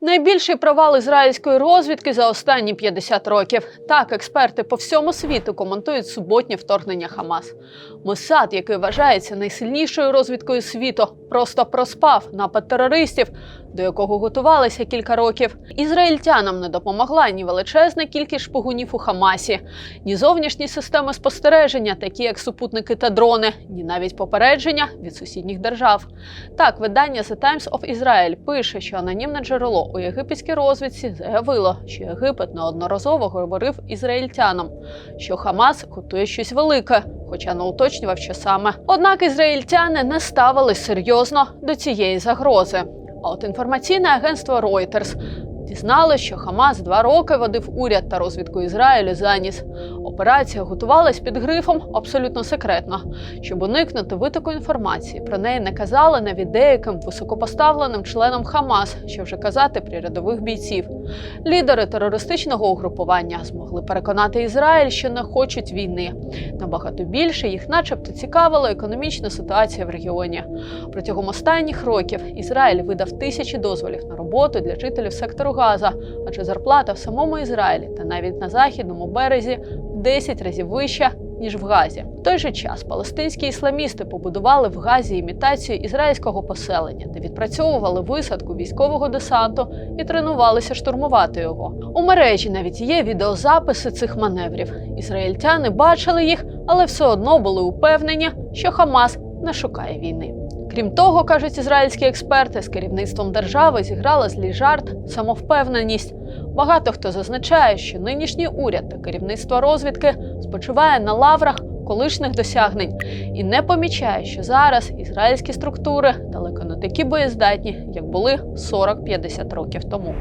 Найбільший провал ізраїльської розвідки за останні 50 років. Так, експерти по всьому світу коментують суботнє вторгнення Хамас. Мосад, який вважається найсильнішою розвідкою світу, просто проспав напад терористів, до якого готувалися кілька років. Ізраїльтянам не допомогла ні величезна кількість шпигунів у Хамасі, ні зовнішні системи спостереження, такі як супутники та дрони, ні навіть попередження від сусідніх держав. Так, видання The Times of Israel пише, що анонімне джерело у єгипетській розвідці заявило, що Єгипет неодноразово говорив ізраїльтянам, що Хамас готує щось велике, хоча не уточнював, що саме. Однак ізраїльтяни не ставились серйозно до цієї загрози. А от інформаційне агентство Reuters дізналося, що Хамас два роки водив уряд та розвідку Ізраїлю за ніс. Операція готувалась під грифом абсолютно секретно, щоб уникнути витоку інформації. Про неї не казали навіть деяким високопоставленим членам Хамас, що вже казати при рядових бійців. Лідери терористичного угрупування змогли переконати Ізраїль, що не хочуть війни. Набагато більше їх, начебто, цікавила економічна ситуація в регіоні. Протягом останніх років Ізраїль видав тисячі дозволів на роботу для жителів сектору Газа, адже зарплата в самому Ізраїлі та навіть на західному березі в 10 разів вища. Ніж в Газі в той же час палестинські ісламісти побудували в Газі імітацію ізраїльського поселення, де відпрацьовували висадку військового десанту і тренувалися штурмувати його. У мережі навіть є відеозаписи цих маневрів. Ізраїльтяни бачили їх, але все одно були упевнені, що Хамас не шукає війни. Крім того, кажуть ізраїльські експерти, з керівництвом держави зіграла злий жарт самовпевненість. Багато хто зазначає, що нинішній уряд та керівництво розвідки спочиває на лаврах колишніх досягнень і не помічає, що зараз ізраїльські структури далеко не такі боєздатні, як були 40-50 років тому.